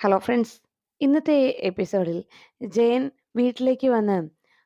Hello friends. ഇന്നത്തെ എപ്പിസോഡിൽ ജയൻ വീട്ടിലേക്ക് വന്ന്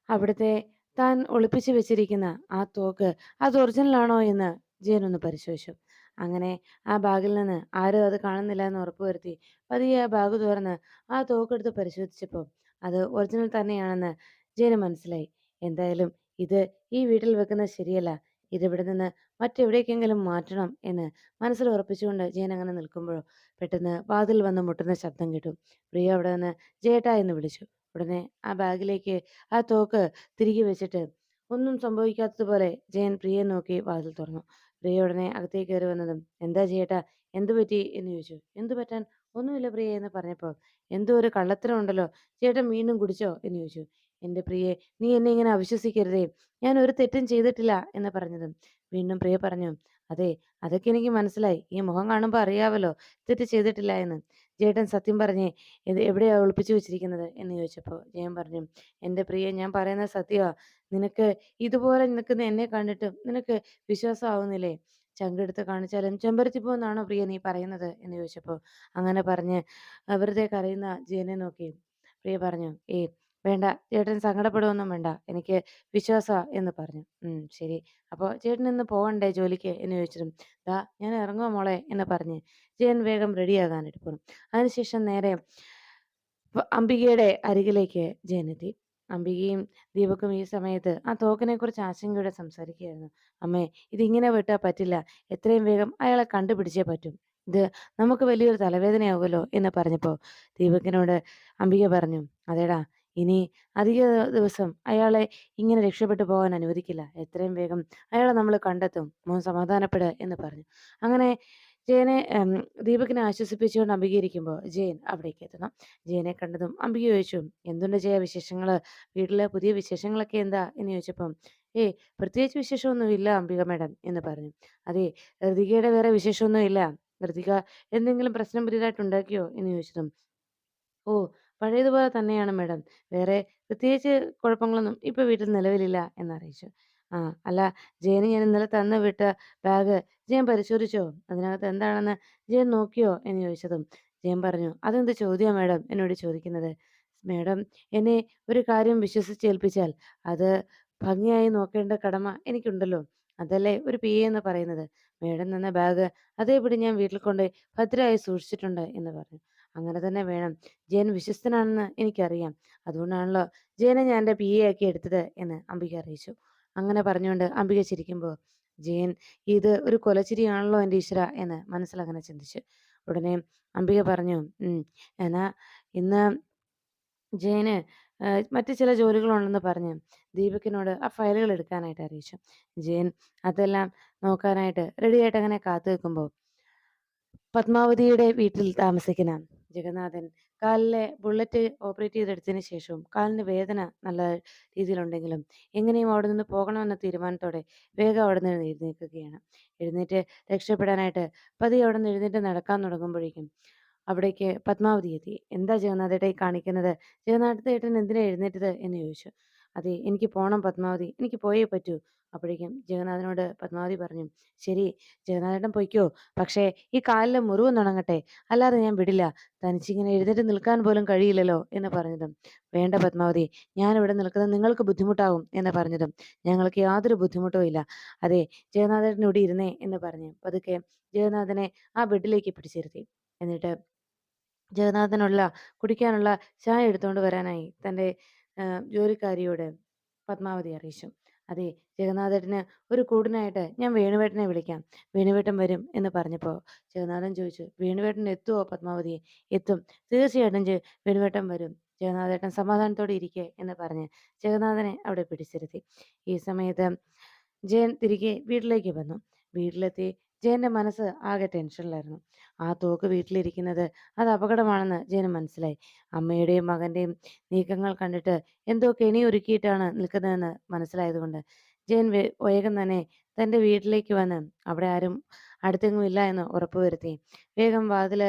അവിടുത്തെ താൻ ഒളിപ്പിച്ചു വെച്ചിരിക്കുന്ന ആ തോക്ക് അത് ഒറിജിനൽ ആണോ എന്ന് ജയൻ ഒന്ന് പരിശോധിച്ചു. അങ്ങനെ ആ ബാഗിൽ നിന്ന് ആരും അത് കാണുന്നില്ല എന്ന് ഉറപ്പുവരുത്തി പതിയെ ആ ബാഗ് തുറന്ന് ആ തോക്കെടുത്ത് പരിശോധിച്ചപ്പോൾ അത് ഒറിജിനൽ തന്നെയാണെന്ന് ജയന് മനസ്സിലായി. എന്തായാലും ഇത് ഈ വീട്ടിൽ വെക്കുന്നത് ശരിയല്ല. ഇതിവിടെ നിന്ന് മറ്റെവിടേക്കെങ്കിലും മാറ്റണം എന്ന് മനസ്സിൽ ഉറപ്പിച്ചുകൊണ്ട് ജയൻ അങ്ങനെ നിൽക്കുമ്പോഴോ പെട്ടെന്ന് വാതിൽ വന്ന് മുട്ടുന്ന ശബ്ദം കേട്ടു. പ്രിയ അവിടെ നിന്ന് ജേട്ടാ എന്ന് വിളിച്ചു. ഉടനെ ആ ബാഗിലേക്ക് ആ തോക്ക് തിരികെ വെച്ചിട്ട് ഒന്നും സംഭവിക്കാത്തതുപോലെ ജയൻ പ്രിയയെ നോക്കി വാതിൽ തുറന്നു. പ്രിയ ഉടനെ അകത്തേക്ക് കയറി വന്നതും എന്താ ചെയ്യട്ടാ എന്തു പറ്റി? എന്ന് ചോദിച്ചു. എന്തു പറ്റാൻ? ഒന്നുമില്ല പ്രിയ എന്ന് പറഞ്ഞപ്പോൾ എന്തോ ഒരു കള്ളത്തരം ഉണ്ടല്ലോ ചേട്ടൻ വീണ്ടും കുടിച്ചോ? എന്ന് ചോദിച്ചു. എന്റെ പ്രിയെ നീ എന്നെ ഇങ്ങനെ അവിശ്വസിക്കരുതേ. ഞാൻ ഒരു തെറ്റും ചെയ്തിട്ടില്ല എന്ന് പറഞ്ഞതും. വീണ്ടും പ്രിയ പറഞ്ഞു അതെ അതൊക്കെ എനിക്ക് മനസ്സിലായി. ഈ മുഖം കാണുമ്പോൾ അറിയാവല്ലോ തെറ്റ് ചെയ്തിട്ടില്ല എന്ന്. ജേട്ടൻ സത്യം പറഞ്ഞേ ഇത് എവിടെയാ ഒളിപ്പിച്ചു വെച്ചിരിക്കുന്നത്? എന്ന് ചോദിച്ചപ്പോൾ ജയൻ പറഞ്ഞു എന്റെ പ്രിയ ഞാൻ പറയുന്ന സത്യമാ നിനക്ക് ഇതുപോലെ നിൽക്കുന്ന എന്നെ കണ്ടിട്ട് നിനക്ക് വിശ്വാസമാവുന്നില്ലേ ചങ്കെടുത്ത് കാണിച്ചാലും ചെമ്പരത്തി പോകുന്നാണോ പ്രിയ നീ പറയുന്നത്? എന്ന് ചോദിച്ചപ്പോൾ അങ്ങനെ പറഞ്ഞ് വെറുതെ കരയുന്ന ജയനെ നോക്കി. പ്രിയ പറഞ്ഞു ഏയ് വേണ്ട ചേട്ടൻ സങ്കടപ്പെടുവൊന്നും വേണ്ട എനിക്ക് വിശ്വാസമാ എന്ന് പറഞ്ഞു. ഉം ശരി. അപ്പോൾ ചേട്ടൻ ഇന്ന് പോകണ്ടേ ജോലിക്ക്? എന്ന് ചോദിച്ചിട്ടും ദാ ഞാൻ ഇറങ്ങുക മോളെ എന്ന് പറഞ്ഞ് ജയൻ വേഗം റെഡിയാകാനായിട്ട് പോകും അതിനുശേഷം നേരെ വ- അംബികയുടെ അരികിലേക്ക് ജയൻ എത്തി. അംബികയും ദീപക്കും ഈ സമയത്ത് ആ തോക്കിനെ കുറിച്ച് ആശങ്കയോടെ സംസാരിക്കുകയായിരുന്നു. അമ്മേ ഇതിങ്ങനെ വിട്ടാൽ പറ്റില്ല. എത്രയും വേഗം അയാളെ കണ്ടുപിടിച്ചേ പറ്റും. ഇത് നമുക്ക് വലിയൊരു തലവേദനയാകുമല്ലോ എന്ന് പറഞ്ഞപ്പോൾ ദീപകിനോട് അംബിക പറഞ്ഞു അതേടാ ഇനി അധിക ദിവസം അയാളെ ഇങ്ങനെ രക്ഷപ്പെട്ടു പോകാൻ അനുവദിക്കില്ല. എത്രയും വേഗം അയാളെ നമ്മൾ കണ്ടെത്തും മോൻ സമാധാനപ്പെടുക എന്ന് പറഞ്ഞു. അങ്ങനെ ജയനെ ദീപകിനെ ആശ്വസിപ്പിച്ചുകൊണ്ട് അംബികയിരിക്കുമ്പോൾ ജയൻ അവിടേക്ക് എത്തണം. ജയനെ കണ്ടതും അംബിക ചോദിച്ചു എന്തുണ്ട് ജയ വിശേഷങ്ങൾ വീട്ടിലെ പുതിയ വിശേഷങ്ങളൊക്കെ എന്താ? എന്ന് ചോദിച്ചപ്പം ഏയ് പ്രത്യേകിച്ച് വിശേഷമൊന്നുമില്ല അംബിക മേഡം എന്ന് പറഞ്ഞു. അതെ ഋതികയുടെ വേറെ വിശേഷമൊന്നുമില്ല. ഋതിക എന്തെങ്കിലും പ്രശ്നം പുതിയതായിട്ട് ഉണ്ടാക്കിയോ? എന്ന് ചോദിച്ചതും ഓ പഴയതുപോലെ തന്നെയാണ് മാഡം. വേറെ പ്രത്യേകിച്ച് കുഴപ്പങ്ങളൊന്നും ഇപ്പൊ വീട്ടിൽ നിലവിലില്ല എന്നറിയിച്ചു. ആ അല്ല ജയന് ഞാൻ ഇന്നലെ തന്ന് വിട്ട ബാഗ് ജയൻ പരിശോധിച്ചോ? അതിനകത്ത് എന്താണെന്ന് ജയൻ നോക്കിയോ? എന്ന് ചോദിച്ചതും ജയൻ പറഞ്ഞു അതെന്ത് ചോദ്യമാണ് മാഡം? എന്നോട് ചോദിക്കുന്നത്. മാഡം എന്നെ ഒരു കാര്യം വിശ്വസിച്ചേൽപ്പിച്ചാൽ അത് ഭംഗിയായി നോക്കേണ്ട കടമ എനിക്കുണ്ടല്ലോ. അതല്ലേ ഒരു പി എ എന്ന് പറയുന്നത്. മാഡം തന്ന ബാഗ് അതേപടി ഞാൻ വീട്ടിൽ കൊണ്ട് ഭദ്രമായി സൂക്ഷിച്ചിട്ടുണ്ട് എന്ന് പറഞ്ഞു. അങ്ങനെ തന്നെ വേണം. ജയൻ വിശ്വസ്തനാണെന്ന് എനിക്കറിയാം. അതുകൊണ്ടാണല്ലോ ജയനെ ഞാൻ എന്റെ പി എ ആക്കി എടുത്തത് എന്ന് അംബിക അറിയിച്ചു. അങ്ങനെ പറഞ്ഞുകൊണ്ട് അംബിക ചിരിക്കുമ്പോൾ ജയൻ ഇത് ഒരു കൊലച്ചിരിയാണല്ലോ എന്റെ ഈശ്വര എന്ന് മനസ്സിലങ്ങനെ ചിന്തിച്ചു. ഉടനെ അംബിക പറഞ്ഞു "ഉം, എന്നാ ഇന്ന് ജയന് മറ്റു ചില ജോലികളുണ്ടെന്ന് പറഞ്ഞ് ദീപകിനോട് ആ ഫയലുകൾ എടുക്കാനായിട്ട് അറിയിച്ചു. ജയൻ അതെല്ലാം നോക്കാനായിട്ട് റെഡിയായിട്ട് അങ്ങനെ കാത്തു നിൽക്കുമ്പോൾ പത്മാവതിയുടെ വീട്ടിൽ താമസിക്കുന്ന ജഗന്നാഥൻ. കാലിലെ ബുള്ളറ്റ് ഓപ്പറേറ്റ് ചെയ്തെടുത്തതിന് ശേഷവും കാലിന് വേദന നല്ല രീതിയിലുണ്ടെങ്കിലും എങ്ങനെയും അവിടെ നിന്ന് പോകണമെന്ന തീരുമാനത്തോടെ വേഗം അവിടെ നിന്ന് എഴുന്നേൽക്കുകയാണ്. എഴുന്നേറ്റ് രക്ഷപ്പെടാനായിട്ട് പതിയെ അവിടെ നിന്ന് എഴുന്നേറ്റ് നടക്കാൻ തുടങ്ങുമ്പോഴേക്കും അവിടേക്ക് പത്മാവതി എത്തി. എന്താ ജഗന്നാഥേട്ടാ കാണിക്കുന്നത്? ജഗന്നാഥേട്ടൻ എന്തിനാ എഴുന്നേറ്റത്? എന്ന് ചോദിച്ചു. അതെ എനിക്ക് പോണം പത്മാവതി എനിക്ക് പോയേ പറ്റൂ. അപ്പോഴേക്കും ജഗന്നാഥനോട് പത്മാവതി പറഞ്ഞു ശരി ജഗന്നാഥേട്ടൻ പൊയ്ക്കോ. പക്ഷേ ഈ കാലിലെ മുറിവ് നുണങ്ങട്ടെ അല്ലാതെ ഞാൻ വിടില്ല. തനിച്ചിങ്ങനെ എഴുന്നേറ്റ് നിൽക്കാൻ പോലും കഴിയില്ലല്ലോ എന്ന് പറഞ്ഞതും. വേണ്ട പത്മാവതി ഞാൻ ഇവിടെ നിൽക്കുന്നത് നിങ്ങൾക്ക് ബുദ്ധിമുട്ടാകും എന്ന് പറഞ്ഞതും. ഞങ്ങൾക്ക് യാതൊരു ബുദ്ധിമുട്ടും ഇല്ല. അതെ ജഗന്നാഥേട്ടൻ ഇവിടെ ഇരുന്നേ എന്ന് പറഞ്ഞു. പതുക്കെ ജഗന്നാഥനെ ആ ബെഡിലേക്ക് പിടിച്ചിരുത്തി. എന്നിട്ട് ജഗന്നാഥനുള്ള കുടിക്കാനുള്ള ചായ എടുത്തുകൊണ്ട് വരാനായി. തന്റെ ജോലിക്കാരിയോട് പത്മാവതി അറിയിച്ചു. അതെ ജഗന്നാഥേട്ടന് ഒരു കൂടിനായിട്ട് ഞാൻ വേണുവേട്ടനെ വിളിക്കാം. വേണുവേട്ടൻ വരും എന്ന് പറഞ്ഞപ്പോൾ ജഗന്നാഥൻ ചോദിച്ചു വേണുവേട്ടൻ എത്തുമോ പത്മാവതി? എത്തും. തീർച്ചയായിട്ടും വേണുവേട്ടൻ വരും. ജഗന്നാഥേട്ടൻ സമാധാനത്തോടെ ഇരിക്കെ എന്ന് പറഞ്ഞ് ജഗന്നാഥനെ അവിടെ പിടിച്ചിരുത്തി. ഈ സമയത്ത് ജയൻ തിരികെ വീട്ടിലേക്ക് വന്നു. വീട്ടിലെത്തി ജയന്റെ മനസ്സ് ആകെ ടെൻഷനിലായിരുന്നു ആ തോക്ക് വീട്ടിലിരിക്കുന്നത് അത് അപകടമാണെന്ന് ജയന് മനസ്സിലായി. അമ്മയുടെയും മകന്റെയും നീക്കങ്ങൾ കണ്ടിട്ട് എന്തോ കെണി ഒരുക്കിയിട്ടാണ് നിൽക്കുന്നതെന്ന് മനസ്സിലായതുകൊണ്ട് ജയൻ വേഗം തന്നെ തന്റെ വീട്ടിലേക്ക് വന്ന് അവിടെ ആരും അടുത്തെങ്ങും ഇല്ല എന്ന് ഉറപ്പുവരുത്തി വേഗം വാതിൽ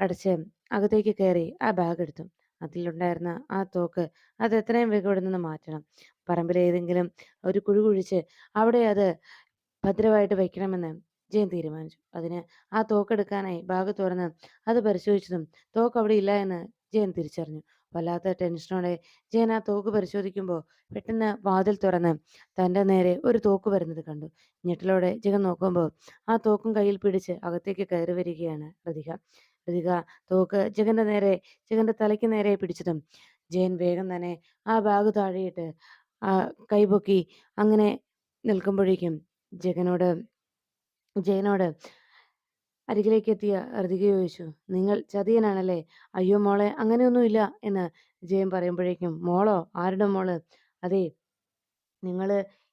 അടച്ച് അകത്തേക്ക് കയറി ആ ബാഗ് എടുത്തു. അതിലുണ്ടായിരുന്ന ആ തോക്ക് അത് എത്രയും വേഗം ഇവിടെ നിന്ന് മാറ്റണം. പറമ്പിലേതെങ്കിലും ഒരു കുഴി കുഴിച്ച് അവിടെ അത് ഭദ്രമായിട്ട് വെക്കണമെന്ന് ജയൻ തീരുമാനിച്ചു. അതിന് ആ തോക്കെടുക്കാനായി ബാഗ് തുറന്ന് അത് പരിശോധിച്ചതും തോക്ക് അവിടെ ഇല്ല എന്ന് ജയൻ തിരിച്ചറിഞ്ഞു. വല്ലാത്ത ടെൻഷനോടെ ജയൻ ആ തോക്ക് പരിശോധിക്കുമ്പോൾ പെട്ടെന്ന് വാതിൽ തുറന്ന് തന്റെ നേരെ ഒരു തോക്ക് വരുന്നത് കണ്ടു. ഞെട്ടലോടെ ജഗൻ നോക്കുമ്പോൾ ആ തോക്കും കയ്യിൽ പിടിച്ച് അകത്തേക്ക് കയറി വരികയാണ് പ്രതിക പ്രതിക തോക്ക് ജഗന്റെ നേരെ ജഗന്റെ തലയ്ക്ക് നേരെ പിടിച്ചതും ജയൻ വേഗം തന്നെ ആ ബാഗ് താഴെയിട്ട് ആ കൈപൊക്കി അങ്ങനെ നിൽക്കുമ്പോഴേക്കും ജഗനോട് ജയനോട് അരികിലേക്ക് എത്തിയ ഹൃതിക ചോദിച്ചു നിങ്ങൾ ചതിയനാണല്ലേ? അയ്യോ മോളെ അങ്ങനെയൊന്നുമില്ല എന്ന് ജയൻ പറയുമ്പോഴേക്കും മോളോ ആരുടെ മോൾ? അതെ നിങ്ങൾ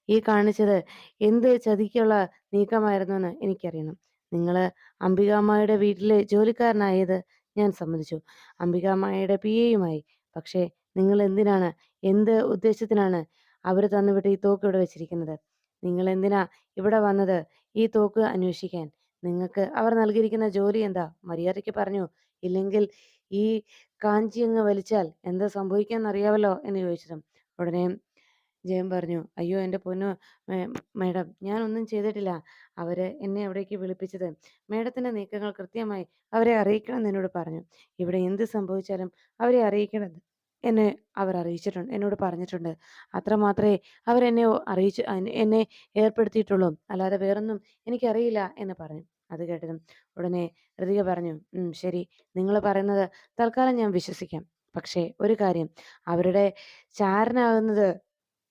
ഈ കാണിച്ചത് എന്ത് ചതിക്കുള്ള നീക്കമായിരുന്നു എന്ന് എനിക്കറിയണം. നിങ്ങൾ അംബികാമ്മയുടെ വീട്ടിലെ ജോലിക്കാരനായത് ഞാൻ സമ്മതിച്ചു. അംബികാമ്മയുടെ പി എയുമായി. പക്ഷേ നിങ്ങൾ എന്തിനാണ് എന്ത് ഉദ്ദേശത്തിനാണ് അവർ തന്നുവിട്ട് ഈ തോക്ക് ഇവിടെ വെച്ചിരിക്കുന്നത്? നിങ്ങൾ എന്തിനാ ഇവിടെ വന്നത്? ഈ തോക്ക് അന്വേഷിക്കാൻ. നിങ്ങൾക്ക് അവർ നൽകിയിരിക്കുന്ന ജോലി എന്താ? മര്യാദയ്ക്ക് പറഞ്ഞു? ഇല്ലെങ്കിൽ ഈ കാഞ്ചി അങ്ങ് വലിച്ചാൽ എന്താ സംഭവിക്കാന്ന് അറിയാവല്ലോ എന്ന് ചോദിച്ചതും ഉടനെ ജയം പറഞ്ഞു അയ്യോ എന്റെ പൊന്നു മേഡം ഞാൻ ഒന്നും ചെയ്തിട്ടില്ല. അവർ എന്നെ അവിടേക്ക് വിളിപ്പിച്ചത് മേഡത്തിന്റെ നീക്കങ്ങൾ കൃത്യമായി അവരെ അറിയിക്കണം എന്നോട് പറഞ്ഞു. ഇവിടെ എന്ത് സംഭവിച്ചാലും അവരെ അറിയിക്കണം എന്നെ അവർ അറിയിച്ചിട്ടുണ്ട് എന്നോട് പറഞ്ഞിട്ടുണ്ട്. അത്രമാത്രമേ അവരെന്നെ അറിയിച്ച് എന്നെ ഏർപ്പെടുത്തിയിട്ടുള്ളൂ. അല്ലാതെ വേറൊന്നും എനിക്കറിയില്ല എന്ന് പറഞ്ഞു. അത് കേട്ടതും ഉടനെ ഋതിക പറഞ്ഞു ശരി. നിങ്ങൾ പറയുന്നത് തൽക്കാലം ഞാൻ വിശ്വസിക്കാം. പക്ഷേ ഒരു കാര്യം അവരുടെ ചാരനാകുന്നത്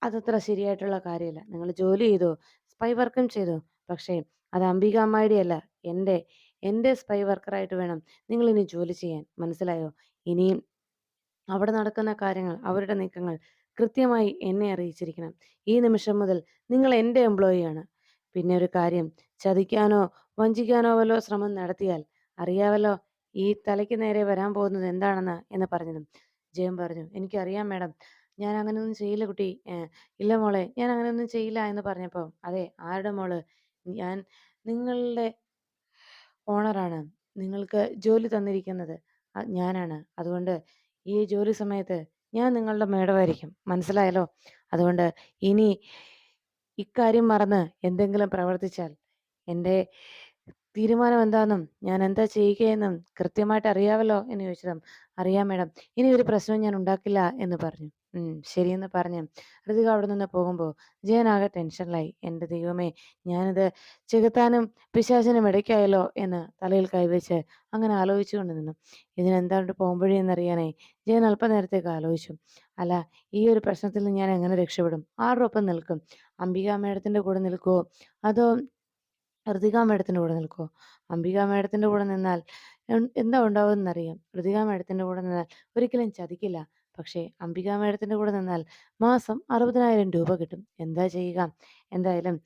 അതത്ര ശരിയായിട്ടുള്ള കാര്യമല്ല. നിങ്ങൾ ജോലി ചെയ്തു സ്പൈ വർക്കും ചെയ്തു. പക്ഷേ അത് അംബിക അമ്മായിയുടെ അല്ല. എന്റെ എന്റെ സ്പൈ വർക്കറായിട്ട് വേണം നിങ്ങൾ ഇനി ജോലി ചെയ്യാൻ. മനസ്സിലായോ? ഇനിയും അവിടെ നടക്കുന്ന കാര്യങ്ങൾ അവരുടെ നീക്കങ്ങൾ കൃത്യമായി എന്നെ അറിയിച്ചിരിക്കണം. ഈ നിമിഷം മുതൽ നിങ്ങൾ എന്റെ എംപ്ലോയിയാണ് പിന്നെ ഒരു കാര്യം ചതിക്കാനോ വഞ്ചിക്കാനോ വല്ലോ ശ്രമം നടത്തിയാൽ അറിയാവല്ലോ ഈ തലയ്ക്ക് നേരെ വരാൻ പോകുന്നത് എന്താണെന്ന് എന്ന് പറഞ്ഞതും. ജയം പറഞ്ഞു എനിക്കറിയാം മാഡം ഞാൻ അങ്ങനെയൊന്നും ചെയ്യില്ല കുട്ടി. ഇല്ല മോളെ ഞാൻ അങ്ങനെയൊന്നും ചെയ്യില്ല എന്ന് പറഞ്ഞപ്പോൾ അതെ ആരുടെ മോൾ? ഞാൻ നിങ്ങളുടെ ഓണറാണ് നിങ്ങൾക്ക് ജോലി തന്നിരിക്കുന്നത് ഞാനാണ്. അതുകൊണ്ട് ഈ ജോലി സമയത്ത് ഞാൻ നിങ്ങളുടെ മേഡമായിരിക്കും മനസ്സിലായല്ലോ? അതുകൊണ്ട് ഇനി ഇക്കാര്യം മറന്ന് എന്തെങ്കിലും പ്രവർത്തിച്ചാൽ എന്റെ തീരുമാനം എന്താണെന്നും ഞാൻ എന്താ ചെയ്യുകയെന്നും കൃത്യമായിട്ട് അറിയാവല്ലോ എന്ന് ചോദിച്ചതും അറിയാം മേഡം ഇനി ഒരു പ്രശ്നവും ഞാൻ ഉണ്ടാക്കില്ല എന്ന് പറഞ്ഞു. ഉം ശരിയെന്ന് പറഞ്ഞ്. ഋതിക അവിടെ നിന്ന് പോകുമ്പോൾ ജയനാകെ ടെൻഷനിലായി. എന്റെ ദൈവമേ ഞാനിത് ചെകുത്താനും പിശാചിനും ഇടയ്ക്കായല്ലോ എന്ന് തലയിൽ കൈവച്ച് അങ്ങനെ ആലോചിച്ചുകൊണ്ട് നിന്നു. ഇതിനെന്താണ്ട് പോകുമ്പോഴേ എന്നറിയാനേ? ജയൻ അല്പനേരത്തേക്ക് ആലോചിച്ചു. അല്ല ഈ ഒരു പ്രശ്നത്തിൽ നിന്ന് ഞാൻ എങ്ങനെ രക്ഷപ്പെടും? ആരുടെ ഒപ്പം നിൽക്കും? അംബിക മേഡത്തിന്റെ കൂടെ നിൽക്കുമോ അതോ ഋതിക മേഡത്തിന്റെ കൂടെ നിൽക്കുമോ അംബിക മേഡത്തിന്റെ കൂടെ നിന്നാൽ എന്താ ഉണ്ടാവുമെന്നറിയാം ഋതിക മേഡത്തിന്റെ കൂടെ നിന്നാൽ ഒരിക്കലും ചതിക്കില്ല. പക്ഷേ അംബിക മേഡത്തിന്റെ കൂടെ നിന്നാൽ മാസം അറുപതിനായിരം രൂപ കിട്ടും. എന്താ ചെയ്യുക? എന്തായാലും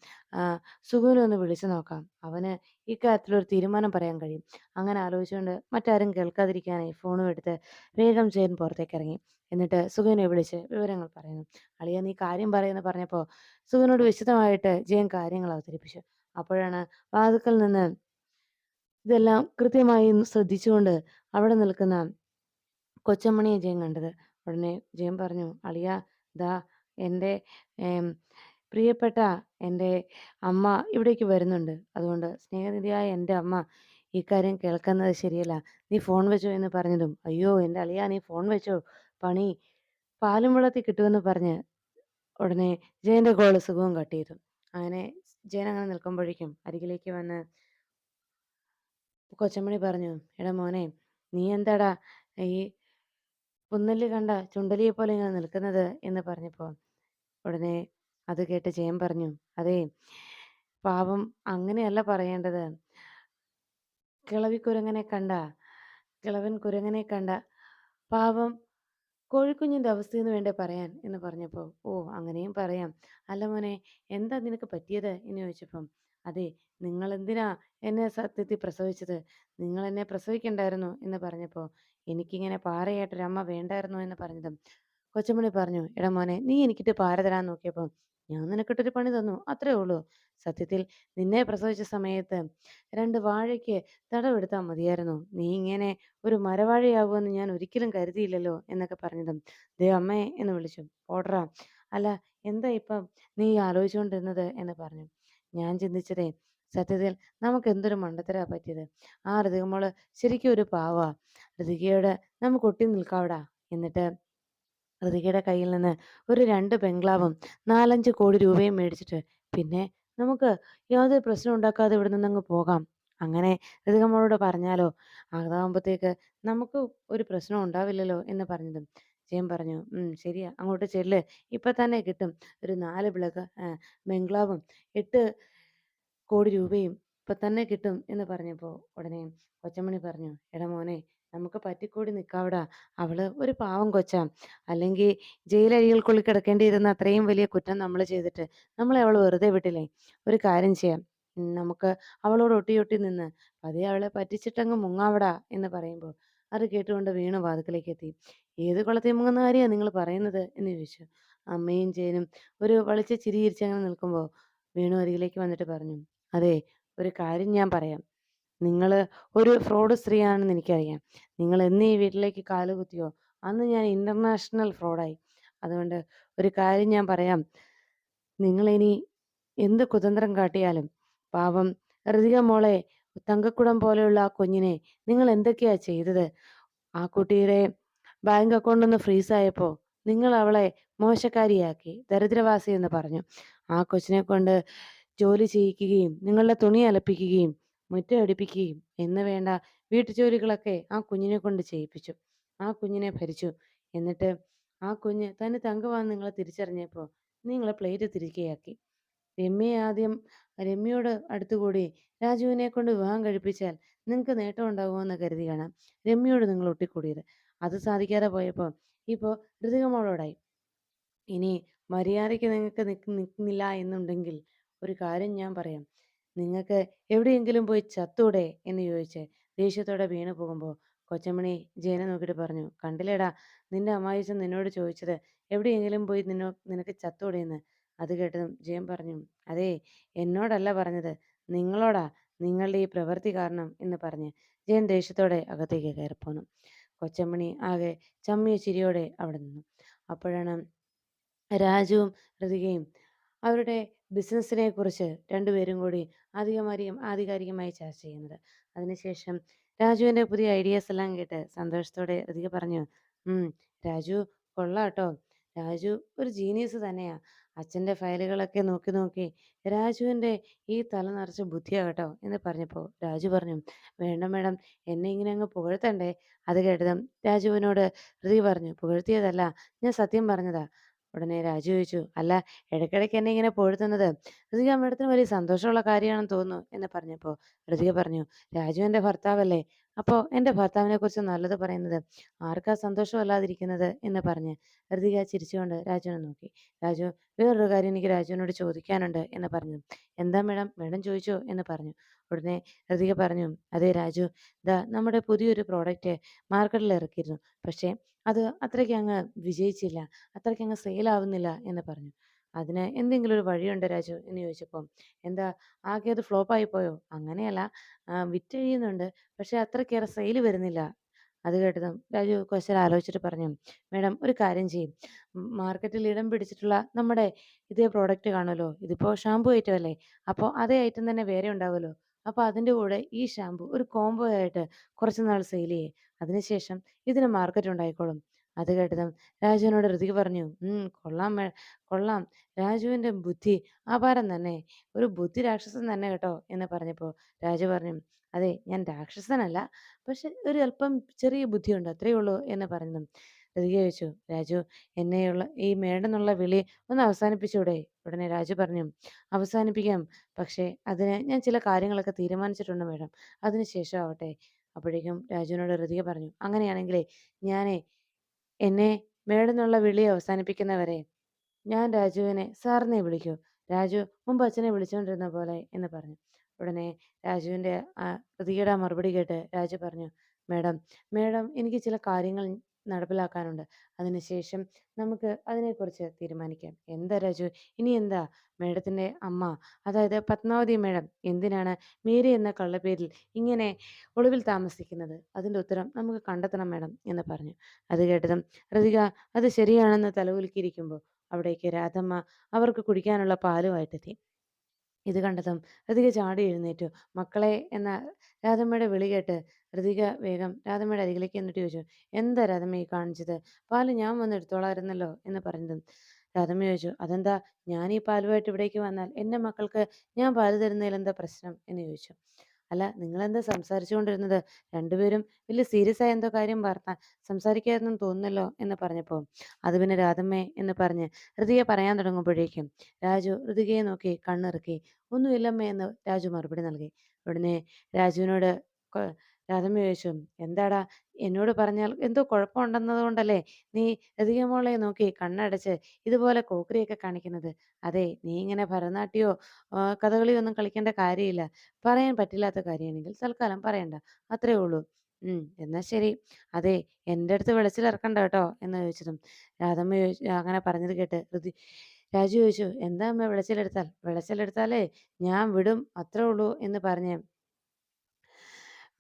സുഖുവിനെ ഒന്ന് വിളിച്ചു നോക്കാം. അവന് ഇക്കാര്യത്തിലൊരു തീരുമാനം പറയാൻ കഴിയും. അങ്ങനെ ആലോചിച്ചുകൊണ്ട് മറ്റാരും കേൾക്കാതിരിക്കാനായി ഫോണും എടുത്ത് വേഗം ജയൻ പുറത്തേക്ക് ഇറങ്ങി. എന്നിട്ട് സുഖുവിനെ വിളിച്ച് വിവരങ്ങൾ പറയുന്നു. അളിയ നീ കാര്യം പറയുന്ന പറഞ്ഞപ്പോൾ സുഖനോട് വിശദമായിട്ട് ജയൻ കാര്യങ്ങൾ അവതരിപ്പിച്ചു. അപ്പോഴാണ് വാതുക്കൽ നിന്ന് ഇതെല്ലാം കൃത്യമായി ശ്രദ്ധിച്ചുകൊണ്ട് അവിടെ നിൽക്കുന്ന കൊച്ചമ്മണിയെ ജയൻ കണ്ടത്. ഉടനെ ജയൻ പറഞ്ഞു അളിയ ദാ എന്റെ പ്രിയപ്പെട്ട എന്റെ അമ്മ ഇവിടേക്ക് വരുന്നുണ്ട്. അതുകൊണ്ട് സ്നേഹനിധിയായ എന്റെ അമ്മ ഈ കാര്യം കേൾക്കുന്നത് ശരിയല്ല. നീ ഫോൺ വെച്ചോ എന്ന് പറഞ്ഞതും അയ്യോ എന്റെ അളിയ നീ ഫോൺ വെച്ചോ? പണി പാലും വെള്ളത്തിൽ കിട്ടുമെന്ന് പറഞ്ഞ് ഉടനെ ജയന്റെ കോൾ സുഖവും കട്ട് ചെയ്തു. അങ്ങനെ ജയൻ അങ്ങനെ നിൽക്കുമ്പോഴേക്കും അരികിലേക്ക് വന്ന് കൊച്ചമ്മണി പറഞ്ഞു എടാ മോനെ നീ എന്താടാ ഈ പുന്നല്ലി കണ്ട ചുണ്ടലിയെ പോലെ ഇങ്ങനെ നിൽക്കുന്നത് എന്ന് പറഞ്ഞപ്പോൾ ഉടനെ അത് കേട്ട് ജയൻ പറഞ്ഞു അതെ പാവം അങ്ങനെയല്ല പറയേണ്ടത്. കിളവി കുരങ്ങനെ കണ്ട കിളവൻ കുരങ്ങനെ കണ്ട പാവം കോഴിക്കുഞ്ഞിന്റെ അവസ്ഥയെന്ന് വേണ്ടേ പറയാൻ? എന്ന് പറഞ്ഞപ്പോൾ ഓ അങ്ങനെയും പറയാം. അല്ല മോനെ എന്താ നിനക്ക് പറ്റിയത്? എന്ന് ചോദിച്ചപ്പം അതെ നിങ്ങൾ എന്തിനാ എന്നെ സത്യത്തിൽ പ്രസവിച്ചത്? നിങ്ങൾ എന്നെ പ്രസവിക്കണ്ടായിരുന്നു എന്ന് പറഞ്ഞപ്പോൾ എനിക്കിങ്ങനെ പാറയായിട്ടൊരമ്മ വേണ്ടായിരുന്നു എന്ന് പറഞ്ഞതും കൊച്ചുമണി പറഞ്ഞു എടാ മോനെ നീ എനിക്കിട്ട് പാര തരാൻ നോക്കിയപ്പോൾ ഞാൻ നിനക്കിട്ടൊരു പണി തന്നു അത്രേ ഉള്ളൂ. സത്യത്തിൽ നിന്നെ പ്രസവിച്ച സമയത്ത് രണ്ട് വാഴയ്ക്ക് തടവെടുത്താൽ മതിയായിരുന്നു. നീ ഇങ്ങനെ ഒരു മരവാഴയാകുമെന്ന് ഞാൻ ഒരിക്കലും കരുതിയില്ലല്ലോ എന്നൊക്കെ പറഞ്ഞതും ദേ അമ്മേ എന്ന് വിളിച്ചു. ഓർഡറാ അല്ല എന്താ ഇപ്പം നീ ആലോചിച്ചുകൊണ്ടിരുന്നത് എന്ന് പറഞ്ഞു. ഞാൻ ചിന്തിച്ചതേ സത്യത്തിൽ നമുക്ക് എന്തൊരു മണ്ടത്തരാ പറ്റിയത്. ആ ഋതിക മോൾ ശരിക്കും ഒരു പാവാ. ഋതികയോട് നമുക്ക് ഒട്ടി നിൽക്കാവടാ. എന്നിട്ട് ഋതികയുടെ കയ്യിൽ നിന്ന് ഒരു രണ്ട് ബംഗ്ലാവും 4, 5 കോടി രൂപയും മേടിച്ചിട്ട് പിന്നെ നമുക്ക് യാതൊരു പ്രശ്നവും ഉണ്ടാക്കാതെ ഇവിടെ നിന്നങ്ങ് പോകാം. അങ്ങനെ ഋതിക മോളോട് പറഞ്ഞാലോ? അതാവുമ്പത്തേക്ക് നമുക്ക് ഒരു പ്രശ്നവും ഉണ്ടാവില്ലല്ലോ എന്ന് പറഞ്ഞതും ജയൻ പറഞ്ഞു, "ഉം ശരിയാ. അങ്ങോട്ട് ചെല്ല്. ഇപ്പൊ തന്നെ കിട്ടും. ഒരു 4 ബിളക ഏഹ് ബംഗ്ലാവും 8 കോടി രൂപയും ഇപ്പൊ തന്നെ കിട്ടും" എന്ന് പറഞ്ഞപ്പോ ഉടനെ കൊച്ചമണി പറഞ്ഞു, "എടാ മോനെ നമുക്ക് പറ്റിക്കൂടി നിക്കാവടാ. അവൾ ഒരു പാവം കൊച്ചാ. അല്ലെങ്കി ജയിലഴികൾക്കുള്ളിൽ കിടക്കേണ്ടിയിരുന്ന അത്രയും വലിയ കുറ്റം നമ്മൾ ചെയ്തിട്ട് നമ്മളെ അവൾ വെറുതെ വിട്ടില്ലേ? ഒരു കാര്യം ചെയ്യാം. നമുക്ക് അവളോട് ഒട്ടി ഒട്ടി നിന്ന് പതിയെ അവളെ പറ്റിച്ചിട്ടങ്ങ് മുങ്ങാവടാ" എന്ന് പറയുമ്പോ അത് കേട്ടുകൊണ്ട് വീണു വാതിൽക്കലേക്കെത്തി. "ഏത് കുളത്തിൽ മുങ്ങുന്ന കാര്യാ നിങ്ങൾ പറയുന്നത്?" എന്ന് ചോദിച്ചു. അമ്മയും ജയനും ഒരു വളിച്ച ചിരി ചിരിച്ചങ്ങനെ നിൽക്കുമ്പോ വേണു അരികിലേക്ക് വന്നിട്ട് പറഞ്ഞു, "അതെ ഒരു കാര്യം ഞാൻ പറയാം. നിങ്ങൾ ഒരു ഫ്രോഡ് സ്ത്രീയാണെന്ന് എനിക്കറിയാം. നിങ്ങൾ എന്ന് ഈ വീട്ടിലേക്ക് കാലുകുത്തിയോ അന്ന് ഞാൻ ഇന്റർനാഷണൽ ഫ്രോഡായി. അതുകൊണ്ട് ഒരു കാര്യം ഞാൻ പറയാം. നിങ്ങളിനി എന്ത് കുതന്ത്രം കാട്ടിയാലും പാവം ഋതിക മോളെ തങ്കക്കുടം പോലെയുള്ള ആ കുഞ്ഞിനെ നിങ്ങൾ എന്തൊക്കെയാ ചെയ്തത്? ആ കുട്ടിയുടെ ബാങ്ക് അക്കൗണ്ട് ഒന്ന് ഫ്രീസായപ്പോ നിങ്ങൾ അവളെ മോശക്കാരിയാക്കി, ദരിദ്രവാസി എന്ന് പറഞ്ഞു. ആ കൊച്ചിനെ കൊണ്ട് ജോലി ചെയ്യിക്കുകയും നിങ്ങളുടെ തുണി അലപ്പിക്കുകയും മുറ്റം അടിപ്പിക്കുകയും എന്ന് വേണ്ട വീട്ടുജോലികളൊക്കെ ആ കുഞ്ഞിനെ കൊണ്ട് ചെയ്യിപ്പിച്ചു. ആ കുഞ്ഞിനെ ഭരിച്ചു. എന്നിട്ട് ആ കുഞ്ഞ് തന്നെ തങ്കമാണെന്ന് നിങ്ങളെ തിരിച്ചറിഞ്ഞപ്പോൾ നിങ്ങളെ പ്ലേറ്റ് തിരികെയാക്കി. രമ്യയെ ആദ്യം രമ്യയോട് അടുത്തുകൂടി രാജുവിനെ കൊണ്ട് വിവാഹം കഴിപ്പിച്ചാൽ നിങ്ങൾക്ക് നേട്ടം ഉണ്ടാകുമെന്ന് കരുതിയാണ് രമ്യയോട് നിങ്ങൾ ഒട്ടിക്കൂടിയത്. അത് സാധിക്കാതെ പോയപ്പോൾ ഇപ്പോ ഋതിക മോളോടായി. ഇനി മര്യാദയ്ക്ക് നിങ്ങൾക്ക് നിക്ക് നിക്കുന്നില്ല എന്നുണ്ടെങ്കിൽ ഒരു കാര്യം ഞാൻ പറയാം. നിങ്ങൾക്ക് എവിടെയെങ്കിലും പോയി ചത്തൂടെ എന്ന് ചോദിച്ച് ദേഷ്യത്തോടെ വീണു പോകുമ്പോൾ കൊച്ചമണി ജയനെ നോക്കിയിട്ട് പറഞ്ഞു, "കണ്ടില്ലേടാ നിന്റെ അമ്മായിയച്ഛൻ നിന്നോട് ചോദിച്ചത് എവിടെയെങ്കിലും പോയി നിന്നോ നിനക്ക് ചത്തൂടെന്ന്?" അത് കേട്ടതും ജയൻ പറഞ്ഞു, "അതേ എന്നോടല്ല പറഞ്ഞത്. നിങ്ങളോടാ. നിങ്ങളുടെ ഈ പ്രവൃത്തി കാരണം" എന്ന് പറഞ്ഞ് ജയൻ ദേഷ്യത്തോടെ അകത്തേക്ക് കയറിപ്പോന്നു. കൊച്ചമ്മണി ആകെ ചമ്മിയ ചിരിയോടെ അവിടെ നിന്നു. അപ്പോഴാണ് രാജുവും ഋതികയും അവരുടെ ബിസിനസ്സിനെ കുറിച്ച് രണ്ടുപേരും കൂടി അധികമധികം ആധികാരികമായി ചർച്ച ചെയ്യുന്നത്. അതിനുശേഷം രാജുവിന്റെ പുതിയ ഐഡിയാസ് എല്ലാം കേട്ട് സന്തോഷത്തോടെ ഋതിക പറഞ്ഞു, "ഉം രാജു കൊള്ളാട്ടോ. രാജു ഒരു ജീനിയസ് തന്നെയാ. അച്ഛന്റെ ഫയലുകളൊക്കെ നോക്കി നോക്കി രാജുവിന്റെ ഈ തല നിറച്ച് ബുദ്ധിയാ കേട്ടോ" എന്ന് പറഞ്ഞപ്പോൾ രാജു പറഞ്ഞു, "വേണ്ട മേഡം. എന്നെ ഇങ്ങനെ അങ്ങ് പുകഴ്ത്തണ്ടേ." അത് കേട്ടതും രാജുവിനോട് ഋതിക പറഞ്ഞു, "പുകഴ്ത്തിയതല്ല. ഞാൻ സത്യം പറഞ്ഞതാ." ഉടനെ രാജു ചോദിച്ചു, "അല്ല ഇടയ്ക്കിടയ്ക്ക് എന്നെ ഇങ്ങനെ പുകഴ്ത്തുന്നത് ഋതിക മേഡത്തിന് വലിയ സന്തോഷമുള്ള കാര്യമാണെന്ന് തോന്നുന്നു" എന്ന് പറഞ്ഞപ്പോൾ ഋതിക പറഞ്ഞു, "രാജു എന്റെ ഭർത്താവല്ലേ? അപ്പോ എന്റെ ഭർത്താവിനെ കുറിച്ച് നല്ലത് പറയുന്നത് ആർക്കാ സന്തോഷമല്ലാതിരിക്കുന്നത്?" എന്ന് പറഞ്ഞ് ഹൃതിക ചിരിച്ചുകൊണ്ട് രാജുവിനെ നോക്കി. രാജു, "വേറൊരു കാര്യം എനിക്ക് രാജുവിനോട് ചോദിക്കാനുണ്ട്" എന്ന് പറഞ്ഞു. "എന്താ മേഡം? മേഡം ചോദിച്ചോ" എന്ന് പറഞ്ഞു. ഉടനെ ഹൃതിക പറഞ്ഞു, "അതെ രാജു, ദാ നമ്മുടെ പുതിയൊരു പ്രോഡക്റ്റ് മാർക്കറ്റിൽ ഇറക്കിയിരുന്നു. പക്ഷേ അത് അത്രയ്ക്ക് അങ്ങ് വിജയിച്ചില്ല. അത്രയ്ക്ക് അങ്ങ് സെയിൽ ആവുന്നില്ല" എന്ന് പറഞ്ഞു. "അതിന് എന്തെങ്കിലും ഒരു വഴിയുണ്ടോ രാജു?" എന്ന് ചോദിച്ചപ്പം, "എന്താ ആകെ അത് ഫ്ലോപ്പായി പോയോ?" "അങ്ങനെയല്ല. വിറ്റ് വിറ്റഴിയുന്നുണ്ട്. പക്ഷേ അത്രക്കേറെ സെയിൽ വരുന്നില്ല." അത് കേട്ടതും രാജു കുറച്ചേരം ആലോചിച്ചിട്ട് പറഞ്ഞു, "മേഡം ഒരു കാര്യം ചെയ്യും മാർക്കറ്റിൽ ഇടം പിടിച്ചിട്ടുള്ള നമ്മുടെ ഇതേ പ്രോഡക്റ്റ് കാണുമല്ലോ. ഇതിപ്പോ ഷാമ്പൂ ഐറ്റം അല്ലേ? അപ്പോൾ അതേ ഐറ്റം തന്നെ വേറെ ഉണ്ടാവുമല്ലോ. അപ്പോൾ അതിന്റെ കൂടെ ഈ ഷാമ്പൂ ഒരു കോംബോ ആയിട്ട് കുറച്ച് നാൾ സെയിൽ ചെയ്യേ അതിനുശേഷം ഇതിന് മാർക്കറ്റ് ഉണ്ടായിക്കോളും." അത് കേട്ടതും രാജുവിനോട് ഋതിക പറഞ്ഞു, "ഉം കൊള്ളാം മേ കൊള്ളാം. രാജുവിന്റെ ബുദ്ധി അപാരം തന്നെ. ഒരു ബുദ്ധി രാക്ഷസൻ തന്നെ കേട്ടോ" എന്ന് പറഞ്ഞപ്പോ രാജു പറഞ്ഞു, "അതെ ഞാൻ രാക്ഷസനല്ല. പക്ഷെ ഒരു അല്പം ചെറിയ ബുദ്ധിയുണ്ട്. അത്രയേ ഉള്ളൂ" എന്ന് പറഞ്ഞു ഋതിക ചോദിച്ചു, "രാജു എന്നെയുള്ള ഈ മേടെന്നുള്ള വിളി ഒന്ന് അവസാനിപ്പിച്ചൂടെ?" ഉടനെ രാജു പറഞ്ഞു, "അവസാനിപ്പിക്കാം. പക്ഷേ അതിന് ഞാൻ ചില കാര്യങ്ങളൊക്കെ തീരുമാനിച്ചിട്ടുണ്ട് മേഡം. അതിന് ശേഷം ആവട്ടെ." അപ്പോഴേക്കും രാജുവിനോട് ഋതിക പറഞ്ഞു, "അങ്ങനെയാണെങ്കിലേ ഞാനേ എന്നെ മേഡം എന്നുള്ള വിളി അവസാനിപ്പിക്കുന്നവരെ ഞാൻ രാജുവിനെ സാറിനെ വിളിക്കൂ. രാജു മുമ്പ് അച്ഛനെ വിളിച്ചുകൊണ്ടിരുന്ന പോലെ" എന്ന് പറഞ്ഞു. ഉടനെ രാജുവിന്റെ ആ ഋതികയുടെ മറുപടി കേട്ട് രാജു പറഞ്ഞു, "മേഡം, മേഡം എനിക്ക് ചില കാര്യങ്ങൾ നടപ്പിലാക്കാനുണ്ട്. അതിനുശേഷം നമുക്ക് അതിനെക്കുറിച്ച് തീരുമാനിക്കാം." "എന്താ രാജു? ഇനി എന്താ?" മേഡത്തിന്റെ അമ്മ അതായത് പത്മാവതി മേഡം എന്തിനാണ് മേരി എന്ന കള്ളപ്പേരിൽ ഇങ്ങനെ ഒളിവിൽ താമസിക്കുന്നത്? അതിന്റെ ഉത്തരം നമുക്ക് കണ്ടെത്തണം മേഡം എന്ന് പറഞ്ഞു. അത് കേട്ടതും റതിക അത് ശരിയാണെന്ന് തലകുലുക്കിയിരിക്കുമ്പോൾ അവിടേക്ക് രാധമ്മ അവർക്ക് കുടിക്കാനുള്ള പാലുമായിട്ടെത്തി. ഇത് കണ്ടതും ഋതിക ചാടി എഴുന്നേറ്റു. "മക്കളെ" എന്ന രാധമ്മയുടെ വിളി കേട്ട് ഋതിക വേഗം രാധമ്മയുടെ അരികിലേക്ക് എന്നിട്ട് ചോദിച്ചു, "എന്താ രാധമ്മ ഈ കാണിച്ചത്? പാൽ ഞാൻ വന്ന് എടുത്തോളായിരുന്നല്ലോ" എന്ന് പറഞ്ഞതും രാധമ്മ ചോദിച്ചു, "അതെന്താ ഞാൻ ഈ പാലുമായിട്ട് ഇവിടേക്ക് വന്നാൽ എന്റെ മക്കൾക്ക് ഞാൻ പാൽ തരുന്നതിൽ എന്താ പ്രശ്നം?" എന്ന് ചോദിച്ചു. "അല്ല നിങ്ങൾ എന്താ സംസാരിച്ചുകൊണ്ടിരുന്നത്? രണ്ടുപേരും വലിയ സീരിയസ് ആയ എന്തോ കാര്യം വാർത്ത സംസാരിക്കായിരുന്നെന്ന് തോന്നുന്നല്ലോ" എന്ന് പറഞ്ഞപ്പോൾ, "അത് പിന്നെ രാധമ്മേ" എന്ന് പറഞ്ഞ് ഋതിക പറയാൻ തുടങ്ങുമ്പോഴേക്കും രാജു ഋതികയെ നോക്കി കണ്ണിറുക്കി. "ഒന്നുമില്ലമ്മേ" എന്ന് രാജു മറുപടി നൽകി. ഉടനെ രാജുവിനോട് രാധമ്മ ചോദിച്ചു, "എന്താടാ എന്നോട് പറഞ്ഞാൽ എന്തോ കുഴപ്പമുണ്ടെന്നതുകൊണ്ടല്ലേ നീ ഋതിക മോളെ നോക്കി കണ്ണടച്ച് ഇതുപോലെ കോക്രിയൊക്കെ കാണിക്കുന്നത്? അതെ നീ ഇങ്ങനെ ഭരതനാട്യമോ കഥകളിയോ ഒന്നും കളിക്കേണ്ട കാര്യമില്ല. പറയാൻ പറ്റില്ലാത്ത കാര്യമാണെങ്കിൽ തൽക്കാലം പറയണ്ട. അത്രേ ഉള്ളൂ. ഉം എന്നാ ശരി. അതെ എന്റെ അടുത്ത് വെളച്ചിലിറക്കണ്ട കേട്ടോ" എന്ന് ചോദിച്ചതും രാധമ്മ ചോദിച്ചു അങ്ങനെ പറഞ്ഞത് കേട്ട് ഋതി രാജു ചോദിച്ചു, "എന്താ അമ്മ വിളച്ചിലെടുത്താൽ വിളച്ചിലെടുത്താലേ ഞാൻ വിടും അത്രേ ഉള്ളൂ" എന്ന് പറഞ്ഞ്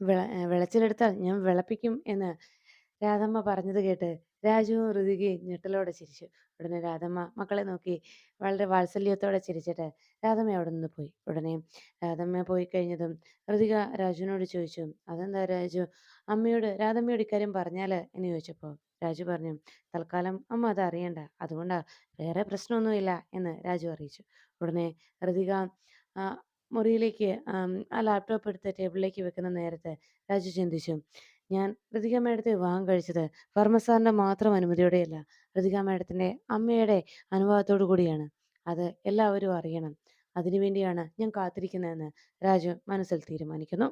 "വെള വിളച്ചിലെടുത്താൽ ഞാൻ വിളപ്പിക്കും എന്ന് രാധമ്മ പറഞ്ഞത് കേട്ട് രാജുവും ഋതികയും ഞെട്ടലോടെ ചിരിച്ചു. ഉടനെ രാധമ്മ മക്കളെ നോക്കി വളരെ വാത്സല്യത്തോടെ ചിരിച്ചിട്ട് രാധമ്മ അവിടെ നിന്ന് പോയി. ഉടനെ രാധമ്മ പോയി കഴിഞ്ഞതും ഋതിക രാജുവിനോട് ചോദിച്ചു, "അതെന്താ രാജു അമ്മയോട് രാധമ്മയോട് ഇക്കാര്യം പറഞ്ഞാൽ?" എന്ന് ചോദിച്ചപ്പോൾ രാജു പറഞ്ഞു, "തൽക്കാലം അമ്മ അത് അറിയണ്ട. അതുകൊണ്ടാ. വേറെ പ്രശ്നമൊന്നുമില്ല" എന്ന് രാജു അറിയിച്ചു. ഉടനെ ഋതിക മുറിയിലേക്ക് ആം, ലാപ്ടോപ്പ് എടുത്ത് ടേബിളിലേക്ക് വെക്കുന്ന നേരത്ത് രാജു ചിന്തിച്ചു, "ഞാൻ ഋതിക മേഡത്തെ വിവാഹം കഴിച്ചത് വർമ്മ മാത്രം അനുമതിയോടെയല്ല. ഋതിക മേഡത്തിന്റെ അമ്മയുടെ അനുവാദത്തോടു കൂടിയാണ്. അത് എല്ലാവരും അറിയണം. അതിനുവേണ്ടിയാണ് ഞാൻ കാത്തിരിക്കുന്നതെന്ന്" രാജു മനസ്സിൽ തീരുമാനിക്കുന്നു.